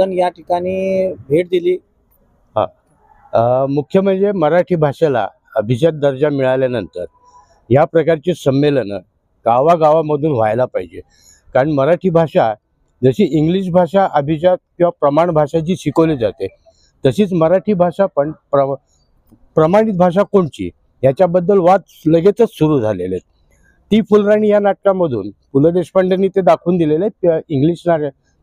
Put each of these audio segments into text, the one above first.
फुलन या ठिकाणी भेट दिली. अ, मुख्य म्हणजे मराठी भाषेला अभिजात दर्जा मिळाल्यानंतर या प्रकारची संमेलनं गावागावामधून व्हायला पाहिजे. कारण मराठी भाषा जशी इंग्लिश भाषा अभिजात किंवा प्रमाण भाषा जी शिकवली जाते तशीच मराठी भाषा पण प्र प्रमाणित भाषा कोणची? याच्याबद्दल वाद लगेचच सुरू झालेले आहेत. ती फुलराणी या नाटकामधून पु. ल. देशपांडेंनी ते दाखवून दिलेले आहेत. इंग्लिश ना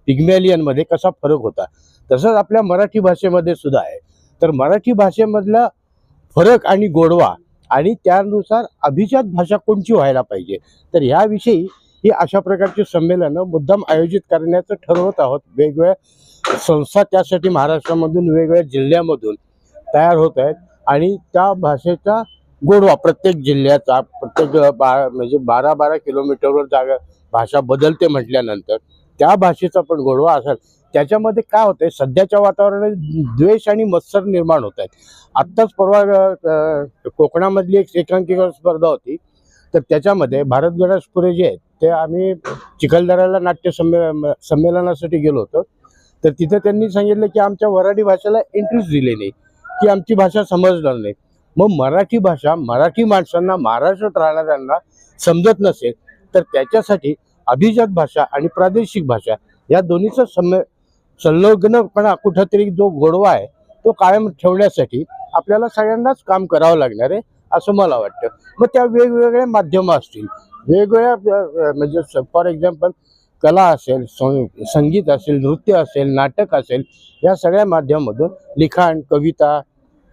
पिग्मॅलियनमध्ये कसा फरक होता. तसंच आपल्या मराठी भाषेमध्ये सुद्धा आहे. तर मराठी भाषेमधला फरक आणि गोडवा आणि त्यानुसार अभिजात भाषा कोणची व्हायला पाहिजे. तर ह्याविषयी ही अशा प्रकारची संमेलनं मुद्दाम आयोजित करण्याचं ठरवत आहोत. वेगवेगळ्या संस्था त्यासाठी महाराष्ट्रामधून वेगवेगळ्या जिल्ह्यामधून तयार होत आहेत आणि त्या भाषेचा गोडवा प्रत्येक जिल्ह्याचा प्रत्येक बा म्हणजे बारा बारा किलोमीटरवर जागा भाषा बदलते म्हटल्यानंतर त्या भाषेचा पण गोडवा असेल. त्याच्यामध्ये काय होतंय सध्याच्या वातावरणात द्वेष आणि मत्सर निर्माण होत आहेत. आत्ताच परवा कोकणामधली एक एकांकिका स्पर्धा होती. तर त्याच्यामध्ये भारत गणेशपुरे जे आहेत ते आम्ही चिखलदऱ्याला नाट्य संमे संमेलनासाठी गेलो होतो. तर तिथं त्यांनी सांगितलं की आमच्या वराठी भाषेला इंटरेस्ट दिली नाही की आमची भाषा समजणार नाही. मग मराठी भाषा मराठी माणसांना महाराष्ट्रात राहणाऱ्यांना समजत नसेल तर त्याच्यासाठी अभिजात भाषा आणि प्रादेशिक भाषा या दोन्हीचं सम संलग्नपणा कुठंतरी जो गोडवा आहे तो कायम ठेवण्यासाठी आपल्याला सगळ्यांनाच काम करावं लागणार आहे असं मला वाटतं. मग त्या वेगवेगळ्या माध्यमं असतील वेगवेगळ्या म्हणजे फॉर एक्झाम्पल कला असेल सं- संगीत असेल नृत्य असेल नाटक असेल या सगळ्या माध्यमामधून लिखाण कविता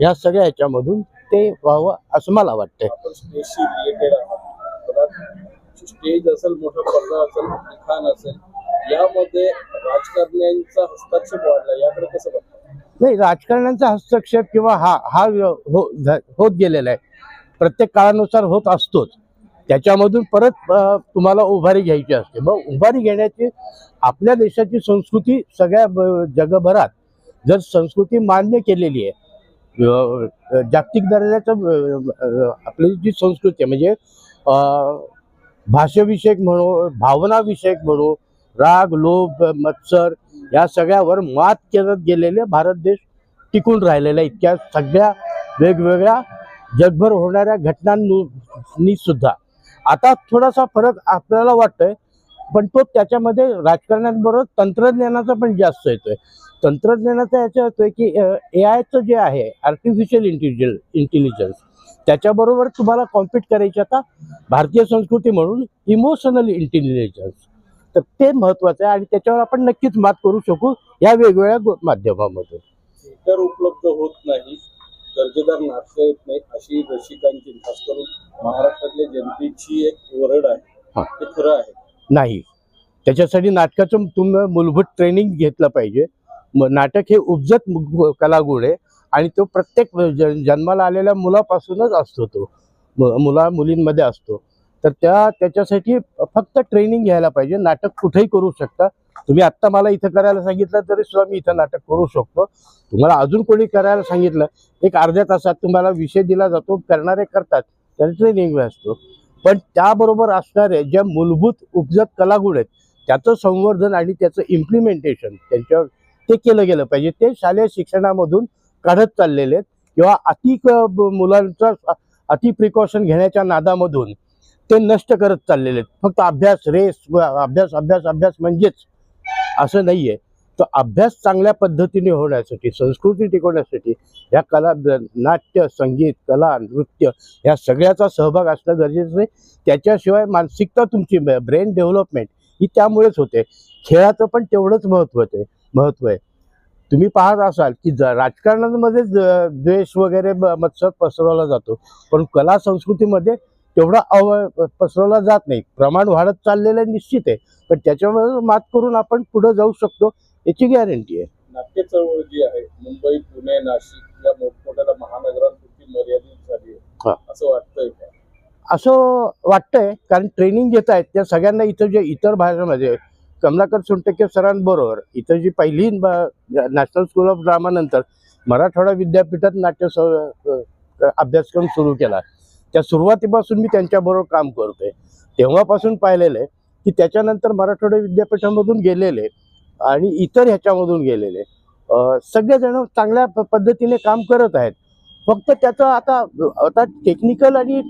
या सगळ्या ह्याच्यामधून ते व्हावं असं मला वाटतं आपण स्टेजशी रिलेटेड आहात बघा स्टेज असेल मोठा पडदा असेल लिखाण असेल यामध्ये राजकारण्यांचा हस्तक्षेप वाढला याकडे कसं बघता? नाही राजकारण्यांचा हस्तक्षेप किंवा हा हा हो होत गेलेला आहे. प्रत्येक काळानुसार होत असतोच. त्याच्यामधून परत तुम्हाला उभारी घ्यायची असते. मग उभारी घेण्याची आपल्या देशाची संस्कृती सगळ्या जगभरात जर संस्कृती मान्य केलेली आहे जागतिक दर्जाचं आपली जी संस्कृती आहे म्हणजे भाषेविषयक म्हणू भावनाविषयक म्हणू राग लोभ मत्सर या सगळ्यावर मात करत गेलेले भारत देश टिकून राहिलेला इतक्या सगळ्या वेगवेगळ्या जगभर होणाऱ्या घटनांनी सुद्धा. आता थोडासा फरक आपल्याला वाटतोय पण तो त्याच्यामध्ये राजकारण्यांबरोबर तंत्रज्ञानाचा पण जास्त येतोय. तंत्रज्ञानाचा याचा येतोय की ए आयचं जे आहे आर्टिफिशियल इंटेलिजन्स इंटेलिजन्स त्याच्याबरोबर तुम्हाला कॉम्पिट करायची आता भारतीय संस्कृती म्हणून इमोशनल इंटेलिजन्स तर ते महत्वाचं आहे आणि त्याच्यावर आपण नक्कीच मात करू शकू या वेगवेगळ्या माध्यमामधून थिएटर उपलब्ध होत नाही दर्जेदार नाटकं येत नाही अशी रसिकांची खास करून महाराष्ट्रातल्या जनतेची एक ओरड आहे. हा. ते खरं आहे. नाही. त्याच्यासाठी नाटकाचं तुम्ही मूलभूत ट्रेनिंग घेतलं पाहिजे. नाटक हे उपजत कलागुण आहे. आणि तो प्रत्येक ज- जन्माला आलेल्या मुलापासूनच असतो तो. मुला मुलींमध्ये असतो. तर त्या त्याच्यासाठी फक्त ट्रेनिंग घ्यायला पाहिजे. नाटक कुठेही करू शकता. तुम्ही आत्ता मला इथं करायला सांगितलं तरी सुद्धा मी इथं नाटक करू शकतो. तुम्हाला अजून कोणी करायला सांगितलं एक अर्ध्या तासात तुम्हाला विषय दिला जातो करणारे करतात. त्याला ट्रेनिंग असतो. पण त्याबरोबर असणारे ज्या मूलभूत उपजत कलागुण आहेत त्याचं संवर्धन आणि त्याचं इम्प्लिमेंटेशन त्यांच्यावर ते केलं गेलं पाहिजे. ते शालेय शिक्षणामधून काढत चाललेले आहेत. किंवा अति मुलांचा अति प्रिकॉशन घेण्याच्या नादामधून ते नष्ट करत चाललेले आहेत. फक्त अभ्यास रेस व अभ्यास अभ्यास अभ्यास म्हणजेच असं नाही आहे तर अभ्यास चांगल्या पद्धतीने होण्यासाठी संस्कृती टिकवण्यासाठी ह्या कला नाट्य संगीत कला नृत्य ह्या सगळ्याचा सहभाग असणं गरजेचं आहे. त्याच्याशिवाय मानसिकता तुमची ब्रेन डेव्हलपमेंट ही त्यामुळेच होते. खेळाचं पण तेवढंच महत्त्वाचं आहे महत्त्व आहे. तुम्ही पाहत असाल की राजकारणामध्ये द्वेष वगैरे मत्सर पसरवला जातो. पण कला संस्कृतीमध्ये तेवढा अव पसरवला जात नाही. प्रमाण वाढत चाललेलं आहे निश्चित आहे. पण त्याच्यावर मात करून आपण पुढे जाऊ शकतो याची गॅरंटी आहे. नाट्य चळवळ जी आहे मुंबई पुणे नाशिक या मोठमोठ्या महानगरांपुरती मर्यादित झाली. आहे. असं वाटतंय का? असं वाटतंय कारण ट्रेनिंग घेत आहेत त्या सगळ्यांना इथं जे इतर भाषेमध्ये कमलाकर सोनटके सरांबरोबर इथं जी पहिली नॅशनल स्कूल ऑफ ड्रामानंतर मराठवाडा विद्यापीठात नाट्य अभ्यासक्रम सुरू केला. त्या सुरुवातीपासून मी त्यांच्याबरोबर काम करतोय. तेव्हापासून पाहिलेलं आहे की त्याच्यानंतर मराठवाडा विद्यापीठामधून गेलेले आणि इतर ह्याच्यामधून गेलेले सगळेजण चांगल्या प- पद्धतीने काम करत आहेत. फक्त त्याचं आता आता टेक्निकल आणि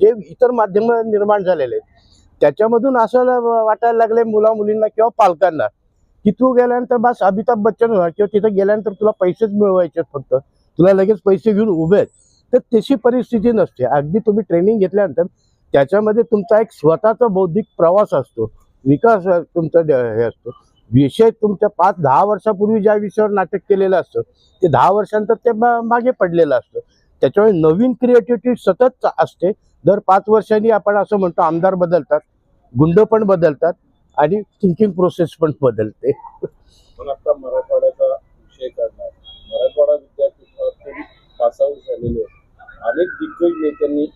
जे इतर माध्यम निर्माण झालेले आहेत त्याच्यामधून असं वाटायला लागले मुला मुलींना किंवा पालकांना की तू गेल्यानंतर बस अमिताभ बच्चन होणार किंवा तिथं गेल्यानंतर तुला पैसेच मिळवायचे फक्त. तुला लगेच पैसे घेऊन उभे आहेत. तर तशी परिस्थिती नसते. अगदी तुम्ही ट्रेनिंग घेतल्यानंतर त्याच्यामध्ये तुमचा एक स्वतःचा बौद्धिक प्रवास असतो. विकास तुमचा हे असतो. विषय तुमच्या पाच दहा वर्षापूर्वी ज्या विषयावर नाटक केलेलं असतं ते दहा वर्षांतर ते मागे पडलेलं असतं. त्याच्यामुळे नवीन क्रिएटिव्हिटी सतत असते. दर पाच वर्षांनी आपण असं म्हणतो आमदार बदलतात गुंड पण बदलतात आणि थिंकिंग प्रोसेस पण बदलते. पण आता मराठवाड्याचा विषय काढणार. मराठवाडा विद्यापीठातून पास आऊट झालेले अनेक दिग्गज नेत्यांनी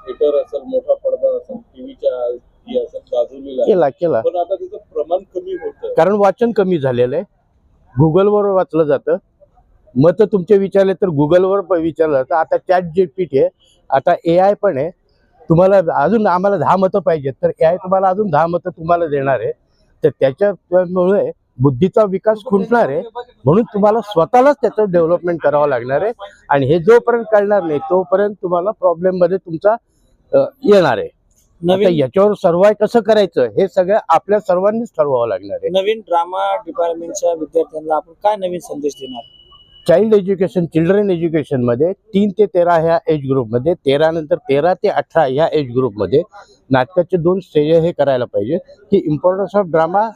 थिएटर असेल मोठा पडदा असेल टीव्हीच्या. केला केला. पण आता त्याचं प्रमाण कमी होतं. कारण वाचन कमी झालेलं आहे. गुगलवर वाचलं जातं. मत तुमचे विचारले तर गुगलवर पण विचारलं. जातं आता चॅट जी पी टी आहे. आता ए आय पण आहे. तुम्हाला अजून आम्हाला दहा मतं पाहिजेत. तर ए आय तुम्हाला अजून दहा मतं तुम्हाला देणार आहे. तर त्याच्यामुळे बुद्धीचा विकास खुंटणार आहे. म्हणून तुम्हाला स्वतःलाच त्याचं डेव्हलपमेंट करावं लागणार आहे. आणि हे जोपर्यंत कळणार नाही तोपर्यंत तुम्हाला प्रॉब्लेममध्ये तुमचा येणार आहे. आता याच्यावर सर्वाय कसं करायचं हे सगळं आपल्या सर्वांनीच ठरवावं लागणार आहे. नवीन ड्रामा डिपार्टमेंटच्या विद्यार्थ्यांना आपण काय नवीन संदेश देणार? चाइल्ड एज्युकेशन चिल्ड्रन एज्युकेशनमध्ये तीन ते तेरा ह्या एज ग्रुपमध्ये तेरानंतर तेरा ते अठरा ह्या एज ग्रुपमध्ये नाटकाचे दोन स्टेज हे करायला पाहिजे की इम्पॉर्टन्स ऑफ ड्रामा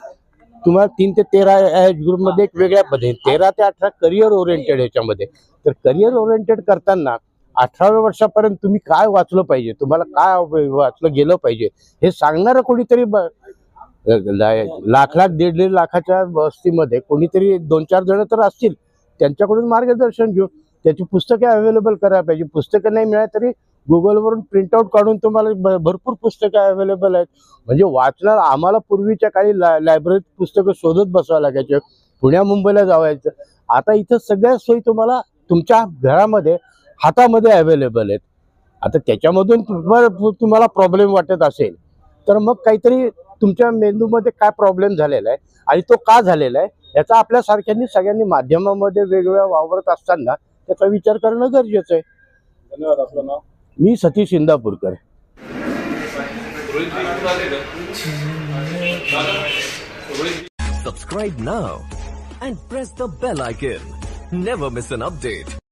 तुम्हाला तीन ते तेरा एज ग्रुपमध्ये एक वेगळ्या पद्धतीने तेरा ते अठरा करिअर ओरिएंटेड ह्याच्यामध्ये. तर करिअर ओरिएंटेड करताना अठराव्या वर्षापर्यंत तुम्ही काय वाचलं पाहिजे? तुम्हाला काय वाचलं गेलं पाहिजे? हे सांगणारं कोणीतरी ब- लाख लाख दीड दीड लाखाच्या वस्तीमध्ये कोणीतरी दोन चार जण तर असतील. त्यांच्याकडून मार्गदर्शन घेऊ त्याची पुस्तके अवेलेबल करायला पाहिजे. पुस्तकं नाही मिळाली तरी गुगलवरून प्रिंटआउट काढून तुम्हाला भरपूर पुस्तकं अवेलेबल आहेत. म्हणजे वाचणार आम्हाला पूर्वीच्या काळी ला लायब्ररीत पुस्तकं शोधत बसावं लागायचे. पुण्या मुंबईला जावायचं. आता इथं सगळ्या सोयी तुम्हाला तुमच्या घरामध्ये हातामध्ये अवेलेबल आहेत. आता त्याच्यामधून तुम्हाला प्रॉब्लेम वाटत असेल तर मग काहीतरी तुमच्या मेंदूमध्ये काय प्रॉब्लेम झालेला आहे आणि तो का झालेला आहे याचा आपल्या सारख्यांनी सगळ्यांनी माध्यमामध्ये वेगवेगळ्या वावरत असताना त्याचा विचार करणं गरजेचं आहे धन्यवाद आपलं नाव मी Satish Indapurkar Subscribe now and press the bell icon. Never miss an update.